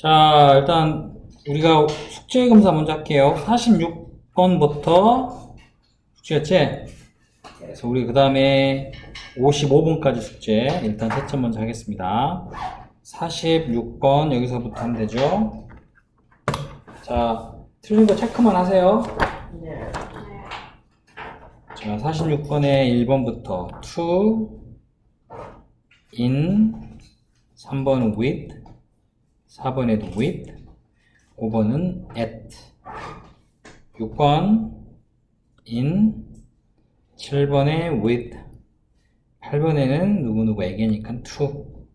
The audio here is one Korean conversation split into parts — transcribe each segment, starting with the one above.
자, 일단 우리가 숙제 검사 먼저 할게요. 46번부터 숙제였지? 그래서 우리 그 다음에 55번까지 숙제 일단 채점 먼저 하겠습니다. 46번 여기서부터 하면 되죠? 자, 틀린 거 체크만 하세요. 네. 자, 46번에 1번부터 to, in, 3번은 with, 4번에도 with, 5번은 at, 6번 in, 7번에 with, 8번에는 누구누구에게니까 to,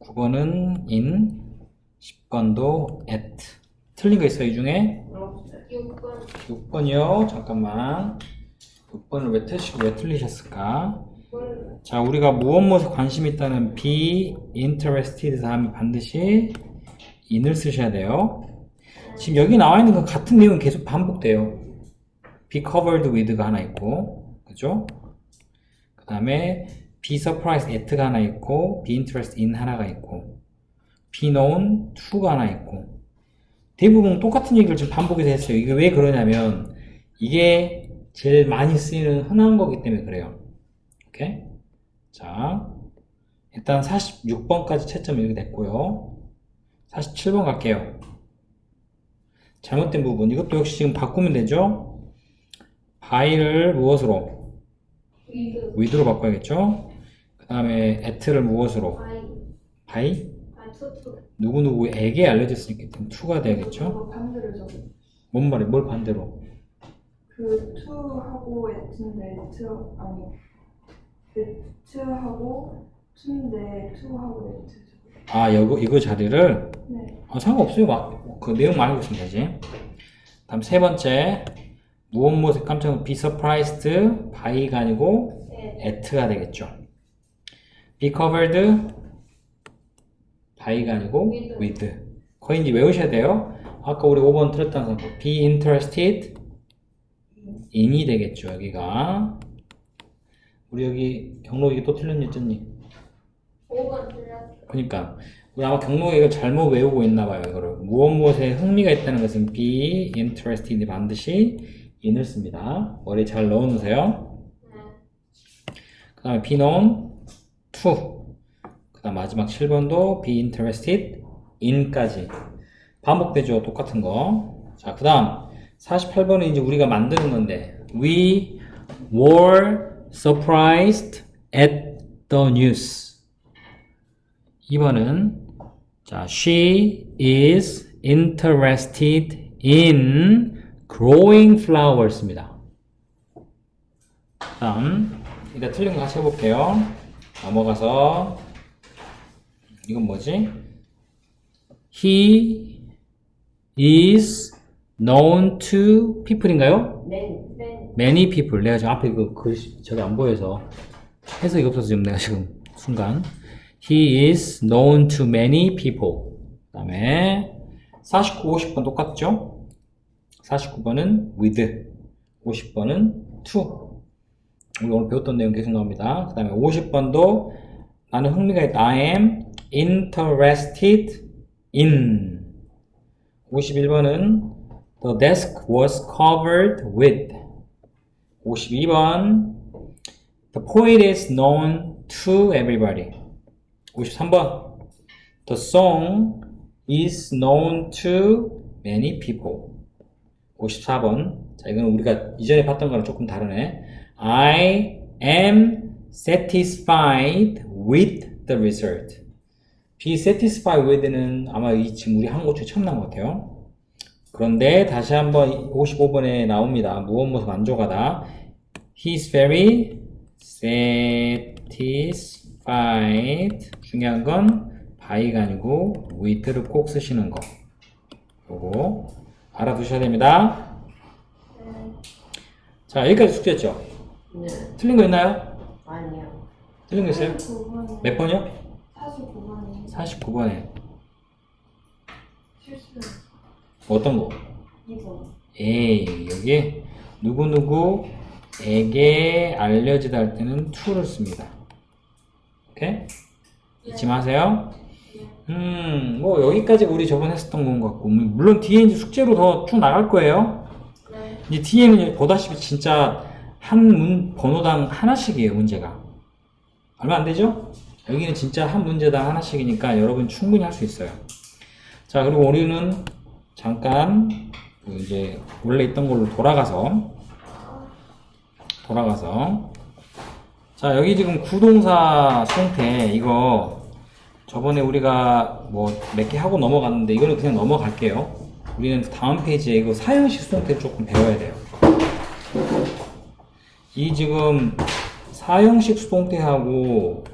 9번은 in, 10번도 at. 틀린 거 있어요, 이 중에? 없어요. 6번 6번이요. 잠깐만. 6번을 왜, 틀, 왜 틀리셨을까? 뭘 자, 우리가 무엇 무엇에 관심 있다는 be interested 다음에 반드시 in을 쓰셔야 돼요. 지금 여기 나와 있는 건 같은 내용이 계속 반복돼요. be covered with가 하나 있고, 그죠? 그 다음에 be surprised at가 하나 있고, be interested in 하나가 있고, be known to가 하나 있고, 대부분 똑같은 얘기를 지금 반복해서 했어요. 이게 왜 그러냐면, 이게 제일 많이 쓰이는 흔한 거기 때문에 그래요. 오케이? 자, 일단 46번까지 채점 이렇게 됐고요. 47번 갈게요. 잘못된 부분. 이것도 역시 지금 바꾸면 되죠? by를 무엇으로? 위드 with로 바꿔야겠죠? 그 다음에 at를 무엇으로? by? 누구누구에게 알려졌으니까 to가 돼야겠죠? 뭔 말이야? 뭘 반대로? 그 투하고 에트인데 에트 아니 투인데 투하고 에트 적어. 아, 이거, 이거 자리를? 네. 아, 상관없어요. 막, 그 내용만 알고 있으면 되지. 다음 세 번째. 무엇 무엇에 깜짝 놀 be surprised by가 아니고 네 at가 되겠죠. be covered by가 아니고 with. with. 거의 이제 외우셔야 돼요. 아까 우리 5번 틀렸다는 거. be interested in이 되겠죠. 여기가. 우리 여기 경록이 또 틀렸니, 쩌니? 5번 틀렸어 그러니까 우리 아마 경로가 이걸 잘못 외우고 있나 봐요. 이거를 무엇 무엇에 흥미가 있다는 것은 be interested 반드시 in을 씁니다. 머리 잘 넣어놓으세요. 네그 다음에 be known to 그 다음 마지막 7번도 be interested in까지 반복되죠. 똑같은 거. 자, 그 다음 48번은 이제 우리가 만드는 건데 we were surprised at the news 2번은 자, she is interested in growing flowers입니다. 다음 일단 틀린 거 같이 해볼게요. 넘어가서 이건 뭐지? He is known to people인가요? 네. 네 many people. 내가 지금 앞에 그 글씨 저기 안 보여서 해석이 없어서 지금 내가 지금 순간 He is known to many people. 그 다음에 49, 50번 똑같죠? 49번은 with, 50번은 to. 우리 오늘 배웠던 내용 계속 나옵니다. 그 다음에 50번도 나는 흥미가 있다. I am interested in. 51번은 The desk was covered with. 52번 The poet is known to everybody. 53번 The song is known to many people. 54번 자 이건 우리가 이전에 봤던 거랑 조금 다르네. I am satisfied with the result. be satisfied with는 아마 이 지금 우리 한국 중에 처음 나온 것 같아요. 그런데 다시 한번 55번에 나옵니다. 무엇 무엇 만족하다. He is very satisfied. 중요한 건 by가 아니고 with를 꼭 쓰시는 거. 요거 알아두셔야 됩니다. 자, 여기까지 숙제했죠? 네. 틀린 거 있나요? 아니요. 틀린 거 있어요? 49번. 몇 번이요? 49번이 49번에 실수. 어떤 거? 2번. 에이, 여기 누구누구에게 알려지다 할 때는 to를 씁니다. 오케이? 잊지 마세요. 네. 음, 뭐 여기까지 우리 저번에 했었던 건것 같고 음, 물론 뒤에 이제 숙제로 더 쭉 나갈 거예요. 네. 이제 뒤에는 보다시피 진짜 한 문, 번호당 하나씩이에요, 문제가. 얼마 안 되죠? 여기는 진짜 한 문제당 하나씩이니까 여러분 충분히 할 수 있어요. 자, 그리고 우리는 잠깐 그 이제 원래 있던 걸로 돌아가서 돌아가서 자, 여기 지금 구동사 수동태 이거 저번에 우리가 뭐 몇 개 하고 넘어갔는데 이거는 그냥 넘어갈게요. 우리는 다음 페이지에 이거 사형식 수동태 조금 배워야 돼요. 이 지금 사형식 수동태하고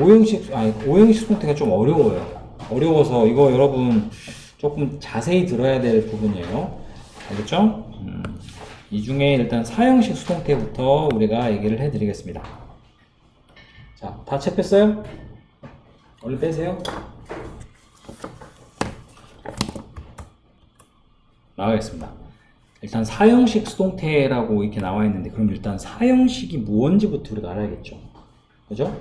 오형식 아니 오형식 수동태가 좀 어려워요. 어려워서 이거 여러분 조금 자세히 들어야 될 부분이에요. 알겠죠? 음, 이 중에 일단 사형식 수동태부터 우리가 얘기를 해드리겠습니다. 자, 다 체크했어요? 얼른 빼세요. 나가겠습니다. 일단 사형식 수동태라고 이렇게 나와 있는데 그럼 일단 사형식이 무언지부터 우리가 알아야겠죠. 그죠?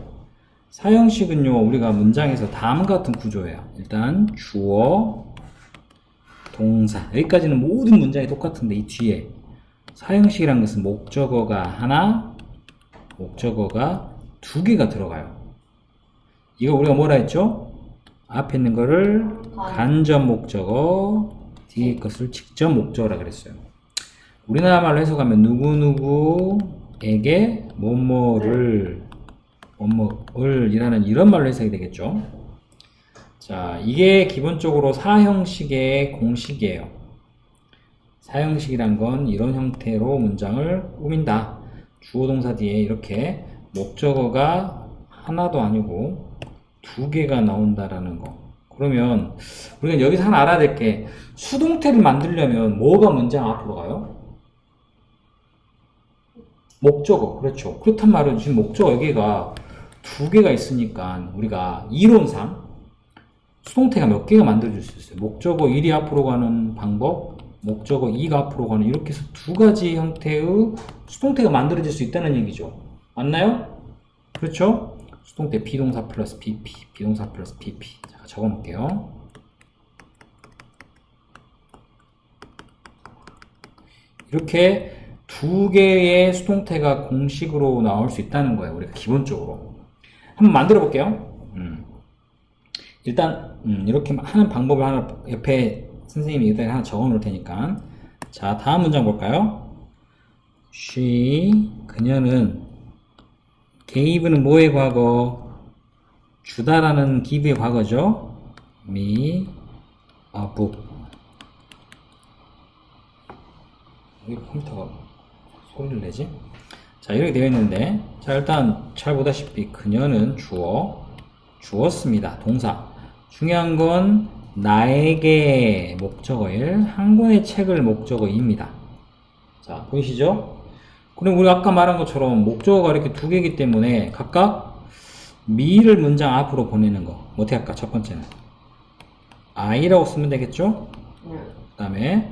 사형식은요 우리가 문장에서 다음과 같은 구조예요. 일단 주어, 동사 여기까지는 모든 문장이 똑같은데 이 뒤에 사형식이란 것은 목적어가 하나, 목적어가 두 개가 들어가요. 이거 우리가 뭐라 했죠? 앞에 있는 거를 간접 목적어, 뒤에 것을 직접 목적어라 그랬어요. 우리나라 말로 해석하면 누구누구에게 뭐뭐를 뭐뭐을 이라는 이런 말로 해석이 되겠죠. 자, 이게 기본적으로 사형식의 공식이에요. 사형식이란 건 이런 형태로 문장을 꾸민다. 주어 동사 뒤에 이렇게 목적어가 하나도 아니고 두 개가 나온다라는 거. 그러면 우리가 여기서 하나 알아야 될 게 수동태를 만들려면 뭐가 문장 앞으로 가요? 목적어. 그렇죠. 그렇단 말은 지금 목적어 여기가 두 개가 있으니까 우리가 이론상 수동태가 몇 개가 만들어질 수 있어요. 목적어 1이 앞으로 가는 방법, 목적어 2가 앞으로 가는 이렇게 해서 두 가지 형태의 수동태가 만들어질 수 있다는 얘기죠. 맞나요? 그렇죠? 수동태 비동사 플러스 PP, 비동사 플러스 PP. 자, 적어 놓을게요. 이렇게 두 개의 수동태가 공식으로 나올 수 있다는 거예요. 우리가 기본적으로. 한번 만들어 볼게요. 음. 일단 음, 이렇게 하는 방법을 하나 옆에 선생님이 여기다 하나 적어 놓을 테니까 자 다음 문장 볼까요? She 그녀는 gave는 뭐의 과거? 주다라는 give의 과거죠. me a book 왜 컴퓨터가 소리를 내지? 자 이렇게 되어 있는데 자 일단 잘 보다시피 그녀는 주어 주었습니다 동사 중요한 건 나에게 목적어일 한 권의 책을 목적어입니다 자 보이시죠? 그럼 우리 아까 말한 것처럼 목적어가 이렇게 두 개이기 때문에 각각 미를 문장 앞으로 보내는 거 어떻게 할까 첫 번째는 I라고 쓰면 되겠죠? 네. 그 다음에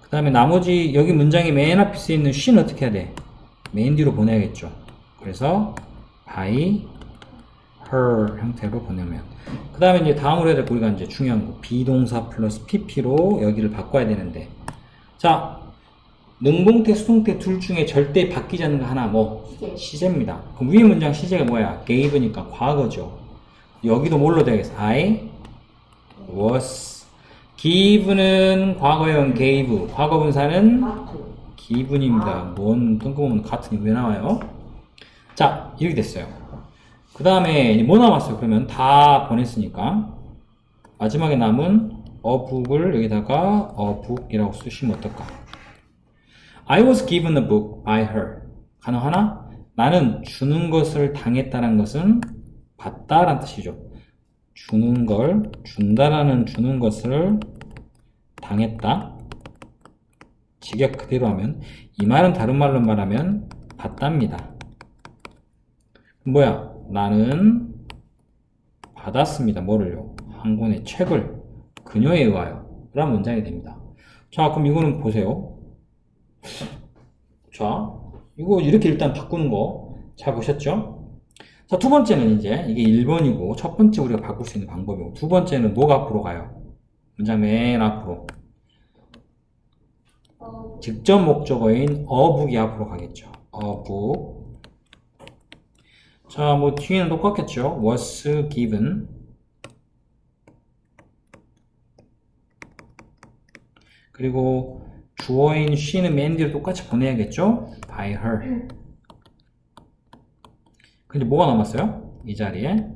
그 다음에 나머지 여기 문장의 맨 앞에 쓰여 있는 she는 어떻게 해야 돼? 맨 뒤로 보내야겠죠. 그래서 by her 형태로 보내면 그 다음에 이제 다음으로 해야 될거 우리가 이제 중요한 거 비동사 플러스 pp로 여기를 바꿔야 되는데 자 능동태 수동태 둘 중에 절대 바뀌지 않는 거 하나 뭐 시제. 시제입니다. 그럼 위에 문장 시제가 뭐야? gave니까 과거죠. 여기도 뭘로 되겠어? I was give는 과거형 gave 과거 분사는. 기분입니다. 뭔 뜬금없는 같은 게왜 나와요? 자, 이렇게 됐어요. 그 다음에 뭐 남았어요? 그러면 다 보냈으니까 마지막에 남은 book을 여기다가 book이라고 쓰시면 어떨까? I was given a book by her. 가능하나? 나는 주는 것을 당했다는 것은 받다라는 뜻이죠. 주는 걸, 준다라는 주는 것을 당했다. 직역 그대로 하면 이 말은 다른 말로 말하면 받답니다. 뭐야? 나는 받았습니다. 뭐를요? 한 권의 책을 그녀에 의하여 라는 문장이 됩니다. 자, 그럼 이거는 보세요. 자, 이거 이렇게 일단 바꾸는 거 잘 보셨죠? 자, 두 번째는 이제 이게 1번이고 첫 번째 우리가 바꿀 수 있는 방법이고 두 번째는 뭐가 앞으로 가요? 문장 맨 앞으로 어, 직접 목적어인 어북이 앞으로 가겠죠. 어북. 자, 뭐 뒤에는 똑같겠죠. was given. 그리고 주어인 she는 맨 뒤로 똑같이 보내야겠죠. by her. 근데 뭐가 남았어요? 이 자리에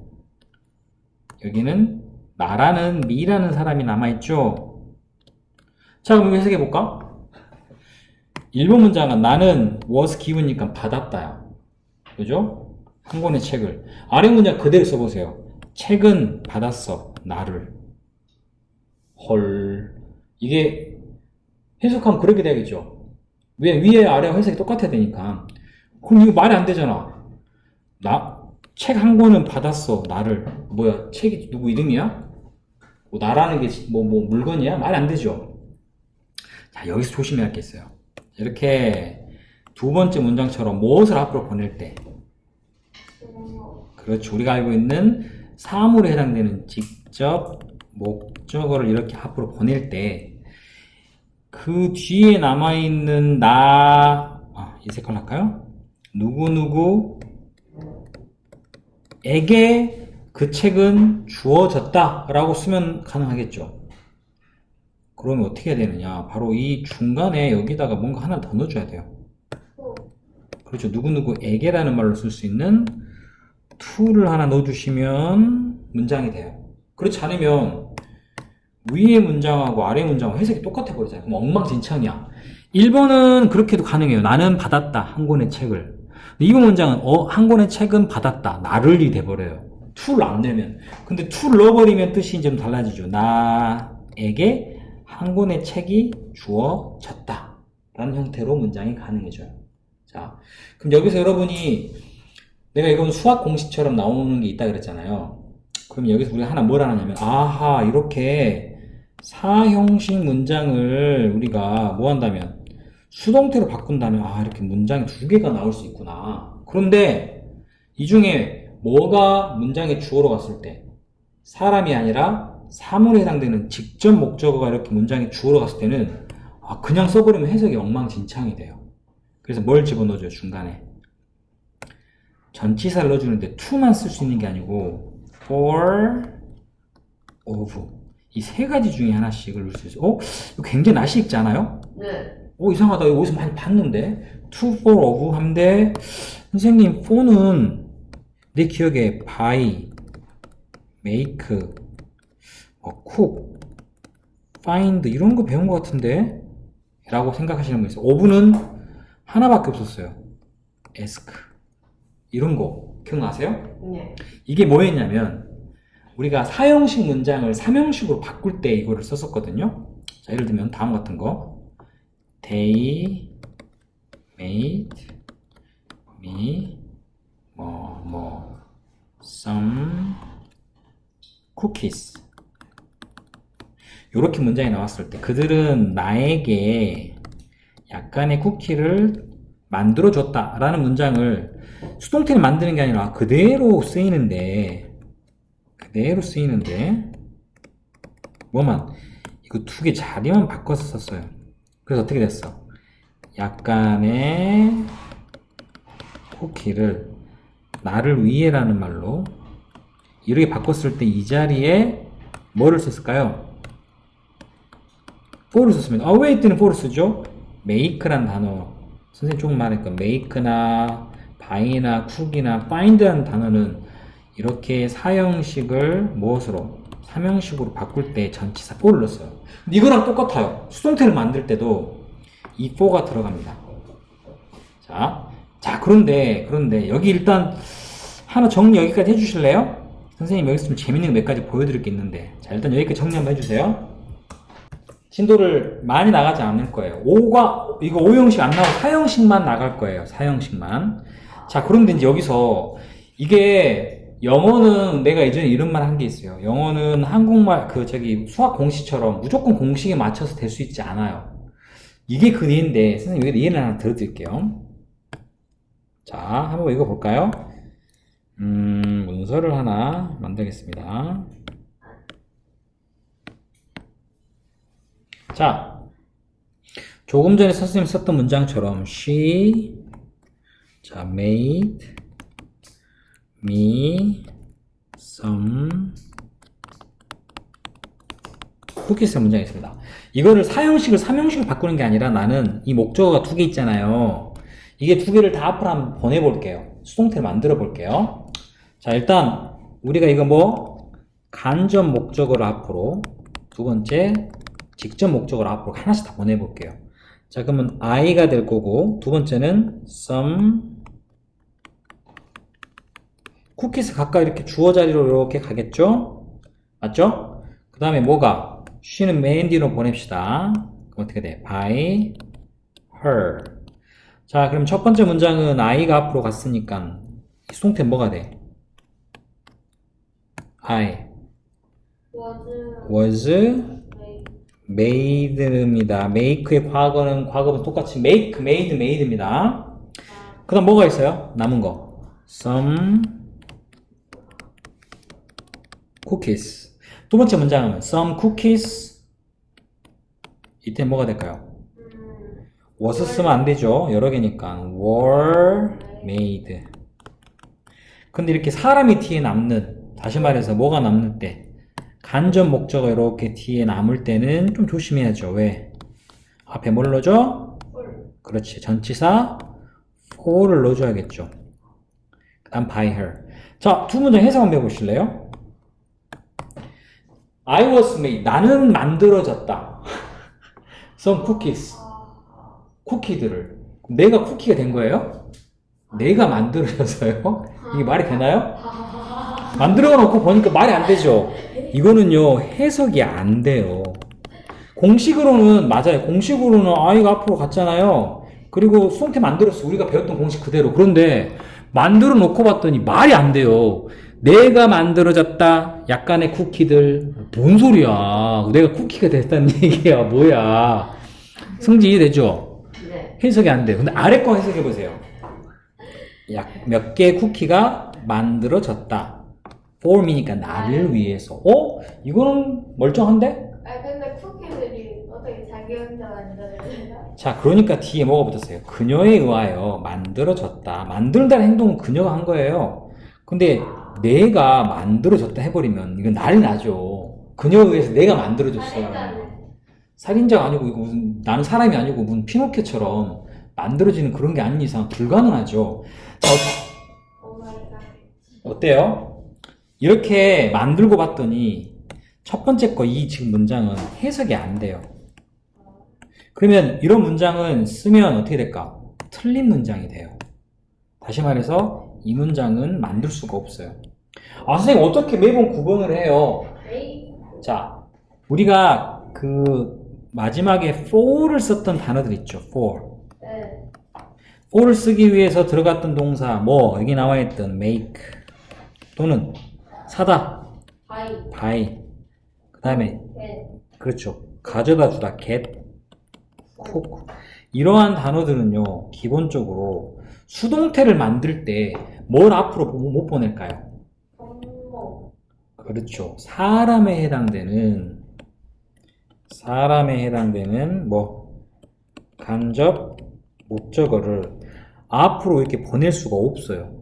여기는 나라는 미라는 사람이 남아있죠. 자, 그럼 해석해 볼까? 1번 문장은 나는 was given이니까 받았다야. 그죠? 한 권의 책을. 아래 문장 그대로 써보세요. 책은 받았어. 나를. 헐. 이게 해석하면 그렇게 돼야겠죠. 왜 위에 아래와 해석이 똑같아야 되니까. 그럼 이거 말이 안 되잖아. 나, 책 한 권은 받았어. 나를. 뭐야, 책이 누구 이름이야? 뭐 나라는 게 뭐, 뭐 물건이야? 말이 안 되죠. 자, 여기서 조심해야 있어요. 이렇게 두 번째 문장처럼 무엇을 앞으로 보낼 때 어, 그렇죠 우리가 알고 있는 사물에 해당되는 직접 목적어를 이렇게 앞으로 보낼 때 그 뒤에 남아있는 나 아, 이 색깔 할까요? 누구누구 에게 그 책은 주어졌다 라고 쓰면 가능하겠죠 그러면 어떻게 해야 되느냐 바로 이 중간에 여기다가 뭔가 하나 더 넣어줘야 돼요 어, 그렇죠. 누구누구에게라는 말로 쓸 수 있는 to를 하나 넣어주시면 문장이 돼요. 그렇지 않으면 위의 문장하고 아래 문장하고 해석이 똑같아 버리잖아요. 그럼 엉망진창이야. 1번은 그렇게도 가능해요. 나는 받았다. 한 권의 책을. 근데 2번 문장은 어, 한 권의 책은 받았다. 나를이 돼버려요. to를 안 내면. 근데 to를 넣어버리면 뜻이 좀 달라지죠. 나에게 한 권의 책이 주어졌다. 라는 형태로 문장이 가능해져요. 자, 그럼 여기서 여러분이 내가 이건 수학 공식처럼 나오는 게 있다 그랬잖아요. 그럼 여기서 우리가 하나 뭘 하냐면, 아하, 이렇게 사형식 문장을 우리가 뭐 한다면, 수동태로 바꾼다면, 아, 이렇게 문장이 두 개가 나올 수 있구나. 그런데 이 중에 뭐가 문장의 주어로 갔을 때, 사람이 아니라 사물에 해당되는 직접 목적어가 이렇게 문장의 주어로 갔을 때는, 아, 그냥 써버리면 해석이 엉망진창이 돼요. 그래서 뭘 집어넣어줘요, 중간에? 전치사를 넣어주는데 to만 쓸 수 있는 게 아니고 for, of 이 세 가지 중에 하나씩을 넣을 수 있어요. 어? 이거 굉장히 낯이 익지 않아요? 네. 어, 이상하다. 이거 어디서 많이 봤는데? to, for, of 한데 선생님, for는 내 기억에 buy, make, 어, cook, find 이런 거 배운 것 같은데? 라고 생각하시는 분 있어요. of는 하나밖에 없었어요. ask. 이런 거 기억나세요? 네. 이게 뭐였냐면 우리가 사형식 문장을 삼형식으로 바꿀 때 이거를 썼었거든요. 자, 예를 들면 다음 같은 거. They made me 뭐, 뭐, some cookies. 이렇게 문장이 나왔을 때 그들은 나에게 약간의 쿠키를 만들어줬다 라는 문장을 수동태를 만드는 게 아니라 그대로 쓰이는데 그대로 쓰이는데 뭐만 이거 두 개 자리만 바꿔서 썼어요 그래서 어떻게 됐어 약간의 쿠키를 나를 위해라는 말로 이렇게 바꿨을 때 이 자리에 뭐를 썼을까요? for를 썼습니다. 아, 왜 이때는 for를 쓰죠? make란 단어. 선생님 조금 말하니까 make나 buy나 cook이나 find라는 단어는 이렇게 사형식을 무엇으로? 삼형식으로 바꿀 때 전치사 for를. 근데 이거랑 똑같아요. 수동태를 만들 때도 이 for가 들어갑니다. 자, 자, 그런데, 그런데, 여기 일단 하나 정리 여기까지 해주실래요? 선생님 여기서 좀 재밌는 거몇 가지 보여드릴 게 있는데. 자, 일단 여기까지 정리 한번 해주세요. 진도를 많이 나가지 않을 거예요. 5가, 이거 5형식 안 나오고 4형식만 나갈 거예요. 4형식만. 자, 그런데 이제 여기서 이게 영어는 내가 예전에 이런 말 한 게 있어요. 영어는 한국말, 그, 저기, 수학 공식처럼 무조건 공식에 맞춰서 될 수 있지 않아요. 이게 그 예인데, 선생님 여기다 예를 하나 들어드릴게요. 자, 한번 읽어볼까요? 음, 문서를 하나 만들겠습니다. 자, 조금 전에 선생님이 썼던 문장처럼 she 자, made me some cookies 문장이 있습니다. 이거를 사형식을 삼형식을 바꾸는 게 아니라 나는 이 목적어가 두 개 있잖아요. 이게 두 개를 다 앞으로 한번 보내볼게요. 수동태를 만들어 볼게요. 자, 일단 우리가 이거 뭐 간접 목적어를 앞으로 두 번째 직접 목적어를 앞으로 하나씩 다 보내볼게요. 자, 그러면 I가 될 거고 두 번째는 some 쿠키스 각각 이렇게 주어 자리로 이렇게 가겠죠? 맞죠? 그 다음에 뭐가? she는 맨디로 보냅시다. 그럼 어떻게 돼? by her. 자, 그럼 첫 번째 문장은 I가 앞으로 갔으니까 이 수동태 뭐가 돼? I was was made입니다. make의 과거는 과거는 똑같이 make, made, made입니다. 그 다음 뭐가 있어요? 남은 거. some cookies. 두 번째 문장은 some cookies. 이때 뭐가 될까요? 음, was 쓰면 안 되죠. 여러 개니까. were made. 근데 이렇게 사람이 뒤에 남는, 다시 말해서 뭐가 남는 때, 간접 목적어 이렇게 뒤에 남을 때는 좀 조심해야죠. 왜? 앞에 뭘 넣어줘? 꿀 그렇지. 전치사 for를 넣어줘야겠죠. 그 다음 by her. 자, 두 문장 해석 한번 해보실래요? I was made. 나는 만들어졌다. Some cookies. 쿠키들을. 내가 쿠키가 된 거예요? 내가 만들어져서요? 이게 말이 되나요? 만들어 놓고 보니까 말이 안 되죠? 이거는요, 해석이 안 돼요. 공식으로는, 맞아요. 공식으로는 아이가 앞으로 갔잖아요. 그리고 수동태 만들었어. 우리가 배웠던 공식 그대로. 그런데 만들어 놓고 봤더니 말이 안 돼요. 내가 만들어졌다. 약간의 쿠키들. 뭔 소리야. 내가 쿠키가 됐다는 얘기야. 뭐야. 성지 이해되죠? 네. 해석이 안 돼요. 근데 아래 거 해석해 보세요. 약 몇 개의 쿠키가 만들어졌다. Form이니까 나를 위해서. 어? 이거는 멀쩡한데? 아 근데 쿠키들이 어떻게 자기 혼자 만드는 자, 그러니까 뒤에 뭐가 붙었어요? 그녀에 의하여 만들어졌다. 만들다는 행동은 그녀가 한 거예요. 근데 내가 만들어졌다 해버리면 이건 난리 나죠. 그녀에 의해서 내가 만들어졌어요. 살인자가 아니고 이거 무슨 나는 사람이 아니고 무슨 피노키오처럼 만들어지는 그런 게 아닌 이상 불가능하죠. 자, 어- 오마이갓 어때요? 이렇게 만들고 봤더니 첫 번째 거 이 지금 문장은 해석이 안 돼요. 그러면 이런 문장은 쓰면 어떻게 될까? 틀린 문장이 돼요. 다시 말해서 이 문장은 만들 수가 없어요. 아, 선생님 어떻게 매번 구분을 해요? 자, 우리가 그 마지막에 for를 썼던 단어들 있죠. for. 네 for를 쓰기 위해서 들어갔던 동사 뭐 여기 나와 있던 make 또는 사다. 바이. buy 그 다음에 네 그렇죠. 가져다 주다. get cook 이러한 단어들은요 기본적으로 수동태를 만들 때 뭘 앞으로 못- 못 보낼까요? 그렇죠. 사람에 해당되는 사람에 해당되는 뭐 간접 목적어를 앞으로 이렇게 보낼 수가 없어요.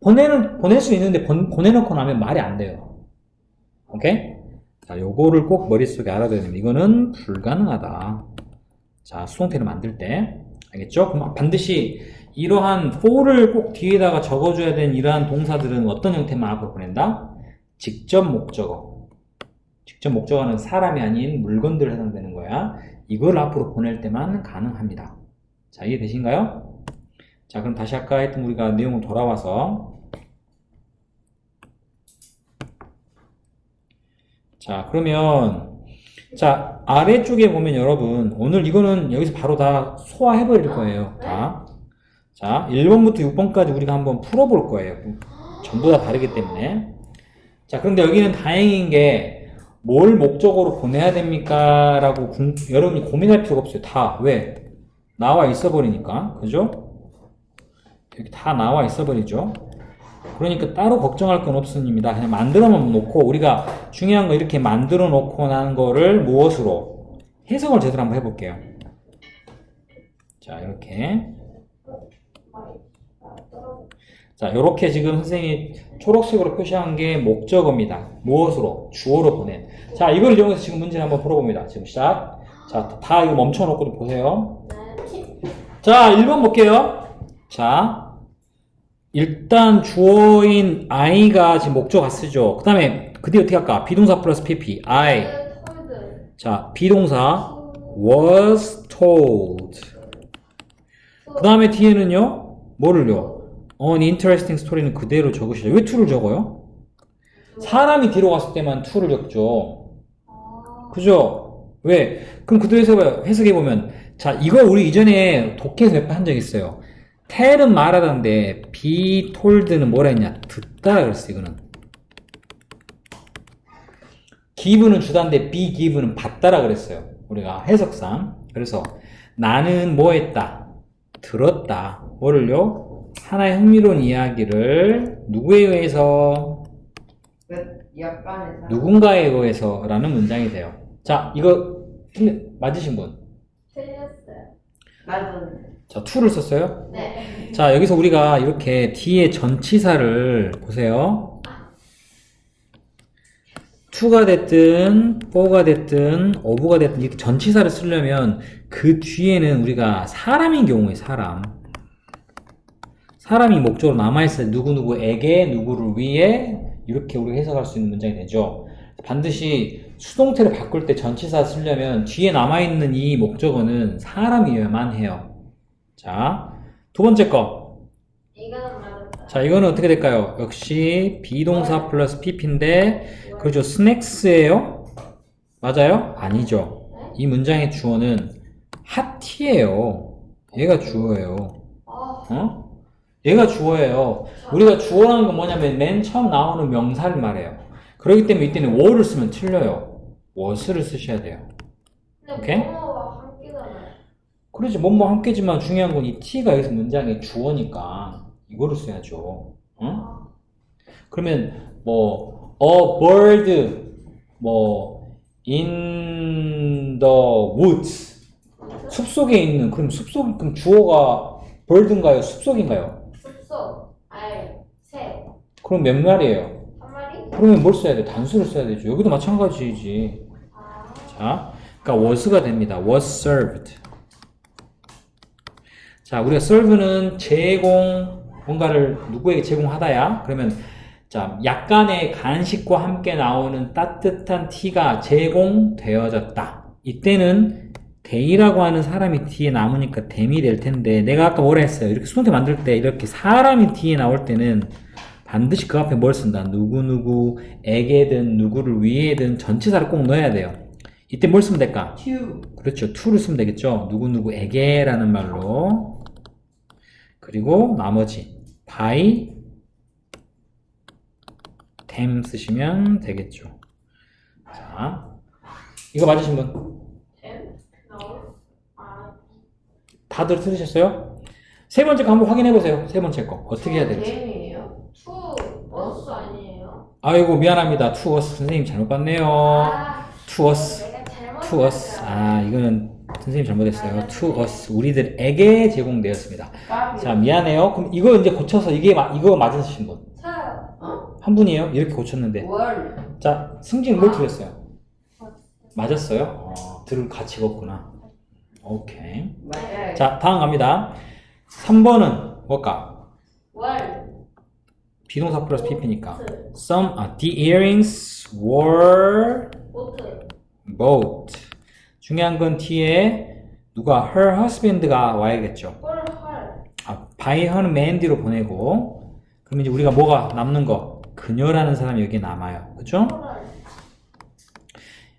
보내는 보낼 수 있는데 본- 보내놓고 나면 말이 안 돼요. 오케이? 자, 요거를 꼭 머릿속에 알아둬야 됩니다. 이거는 불가능하다. 자, 수동태를 만들 때 알겠죠? 그럼 반드시 이러한 for를 꼭 뒤에다가 적어줘야 되는 이러한 동사들은 어떤 형태만 앞으로 보낸다? 직접 목적어. 직접 목적어는 사람이 아닌 물건들을 해당되는 거야. 이걸 앞으로 보낼 때만 가능합니다. 자, 이해되신가요? 자, 그럼 다시 아까 했던 우리가 내용을 돌아와서 자, 그러면 자, 아래쪽에 보면 여러분 오늘 이거는 여기서 바로 다 소화해 버릴 거예요. 다. 자, 1번부터 6번까지 우리가 한번 풀어 볼 거예요. 전부 다 다르기 때문에. 자, 그런데 여기는 다행인 게 뭘 목적으로 보내야 됩니까? 라고 궁- 여러분이 고민할 필요가 없어요. 다. 왜? 나와 있어 버리니까. 그죠? 여기 다 나와 있어 버리죠. 그러니까 따로 걱정할 건 없습니다. 그냥 만들어만 놓고 우리가 중요한 거 이렇게 만들어 놓고 난 거를 무엇으로 해석을 제대로 한번 해볼게요. 자 이렇게 자 이렇게 지금 선생님이 초록색으로 표시한 게 목적어입니다. 무엇으로 주어로 보낸. 자 이걸 이용해서 지금 문제 한번 풀어봅니다. 지금 시작. 자다 이거 멈춰놓고 보세요. 네. 자, 1번 볼게요. 자, 일단 주어인 I가 지금 목적어 쓰죠. 그 다음에 그 뒤에 어떻게 할까? 비동사 플러스 PP. I. 톨드. 자, 비동사 was told. 그 다음에 뒤에는요, 뭐를요? An interesting story는 그대로 적으시죠. 왜 to를 적어요? 사람이 뒤로 갔을 때만 to를 적죠. 아. 그죠? 왜? 그럼 그대로 해석해- 해석해보면, 자, 이거 우리 이전에 독해에서 몇 번 한 적 있어요. Tell은 말하던데, be told는 뭐라 했냐? 듣다 그랬어, 이거는. give는 주다인데, be give는 받다라 그랬어요. 우리가 해석상. 그래서, 나는 뭐 했다? 들었다. 뭐를요? 하나의 흥미로운 이야기를 누구에 의해서 옆반에서 누군가에 의해서 라는 문장이 돼요. 자, 이거 맞으신 분? 틀렸어요. 나는 자, to를 썼어요? 네. 자, 여기서 우리가 이렇게 뒤에 전치사를 보세요. to가 됐든, for가 됐든, of가 됐든 이렇게 전치사를 쓰려면 그 뒤에는 우리가 사람인 경우에 사람. 사람이 목적으로 남아있어야 누구누구에게, 누구를 위해 이렇게 우리가 해석할 수 있는 문장이 되죠. 반드시 수동태를 바꿀 때 전치사 쓰려면 뒤에 남아있는 이 목적어는 사람이어야만 해요. 자, 두 번째 거. 자, 이거는 어떻게 될까요? 역시 비동사 플러스 pp인데, 그렇죠. 스낵스예요? 맞아요? 아니죠. 이 문장의 주어는 핫티예요. 얘가 주어예요. 아. 어? 얘가 주어예요. 우리가 주어라는 건 뭐냐면 맨 처음 나오는 명사를 말해요. 그렇기 때문에 이때는 were 를 쓰면 틀려요. was를 쓰셔야 돼요. 오케이? 그렇지, 뭐뭐 함께지만 중요한 건 이 t가 여기서 문장의 주어니까 이거를 써야죠. 응? 그러면 뭐 a bird 뭐 in the woods 숲 속에 있는 그럼 숲속 그럼 주어가 bird인가요? 숲 속인가요? 숲속, 알, 새, 그럼 몇 마리예요? 한 마리? 그러면 뭘 써야 돼? 단수를 써야 되죠. 여기도 마찬가지지. 아. 자, 그러니까 was가 됩니다. was served. 자, 우리가 serve는 제공, 뭔가를 누구에게 제공하다야. 그러면 자, 약간의 간식과 함께 나오는 따뜻한 티가 제공되어졌다. 이때는 데이라고 하는 사람이 뒤에 남으니까 댐이 될 텐데 내가 아까 뭐라 했어요? 이렇게 수동태 만들 때 이렇게 사람이 뒤에 나올 때는 반드시 그 앞에 뭘 쓴다. 누구누구에게든 누구를 위해든 전치사를 꼭 넣어야 돼요. 이때 뭘 쓰면 될까? 튜 그렇죠. to를 쓰면 되겠죠. 누구누구에게라는 말로. 그리고 나머지 by them 쓰시면 되겠죠. 자, 이거 맞으신 분? 아. 다들 들으셨어요? 세 번째 거 한번 확인해 보세요. 세 번째 거 어떻게 해야 될지. 투, 버스 아니에요? 아이고 미안합니다. us 선생님 잘못 봤네요. 아. 내가 잘못 to us. 아 이거는 선생님 잘못했어요. to us 우리들에게 제공되었습니다. 자 미안해요. 그럼 이거 이제 고쳐서 이게 마- 이거 맞으신 분. 한 분이에요. 이렇게 고쳤는데. 월자 승진은 뭘 틀렸어요? 맞았어요? 어, 들을 가치가 없구나. 오케이. 맞아요 자 다음 갑니다. 3번은 뭘까? 월. 비동사 플러스 pp니까. Some uh, the earrings were bought. 중요한 건 뒤에 누가 her husband가 와야겠죠. 아, by her는 mandy로 보내고 그럼 이제 우리가 뭐가 남는 거? 그녀라는 사람이 여기 남아요. 그죠? 헐.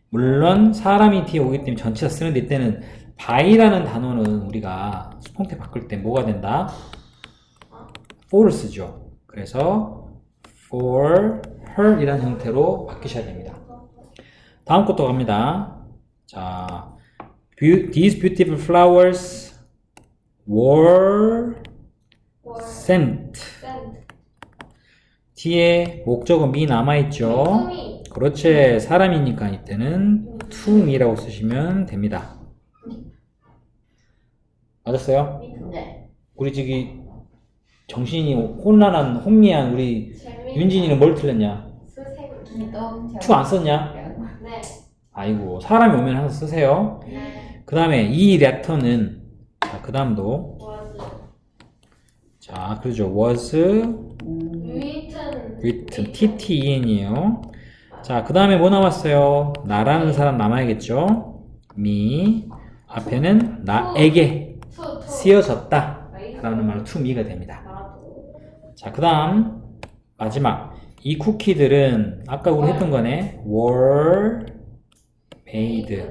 물론 사람이 뒤에 오기 때문에 전치사 쓰는데 이때는 by라는 단어는 우리가 수동태 바꿀 때 뭐가 된다? for를 쓰죠. 그래서 for her 이라는 형태로 바뀌셔야 됩니다. 다음 것도 갑니다. 자, these beautiful flowers were 월. sent. 뒤에 목적은 me 남아있죠. 그렇지. 사람이니까 이때는 to me라고 쓰시면 됩니다. 맞았어요? 네. 우리 저기 정신이 혼란한 혼미한 우리 윤진이는 뭘 틀렸냐? to 안 썼냐? 네. 아이고 사람이 오면 항상 쓰세요. 네. 그 다음에 이 letter는 그 다음도. 자 그러죠. Was written. written. Tten이에요. 자그 다음에 뭐 남았어요? 나라는 사람 남아야겠죠? me 앞에는 나에게 쓰여졌다. 라는 말로 to me가 됩니다. 자 그 다음 마지막. 이 쿠키들은 아까 우리 했던 거네. Were made.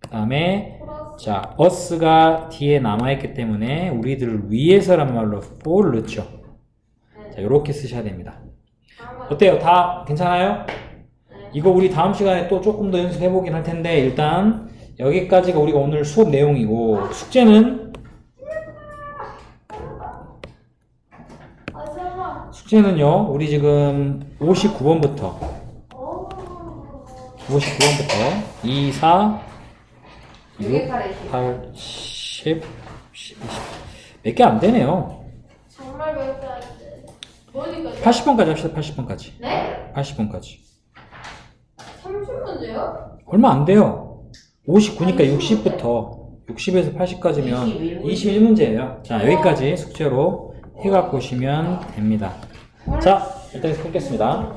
그 다음에 자 us가 뒤에 남아있기 때문에 우리들을 위해서란 말로 for를 넣죠. 자 이렇게 쓰셔야 됩니다. 어때요? 다 괜찮아요? 이거 우리 다음 시간에 또 조금 더 연습해 보긴 할 텐데 일단 여기까지가 우리가 오늘 수업 내용이고 숙제는? 숙제는요 우리 지금 59번부터. 어 59번부터 2, 4, 6, 여기까지 8, 10, 10, 20. 몇 개 안 되네요. 정말 몇개 안 돼 뭐니까 80번까지 합시다, 80번까지. 네? 80번까지. 30문제요? 얼마 안 돼요. 59니까 60부터 60에서 80까지면 21 문제예요. 자, 여기까지 숙제로 해갖고 오시면 됩니다. 자, 일단 끊겠습니다.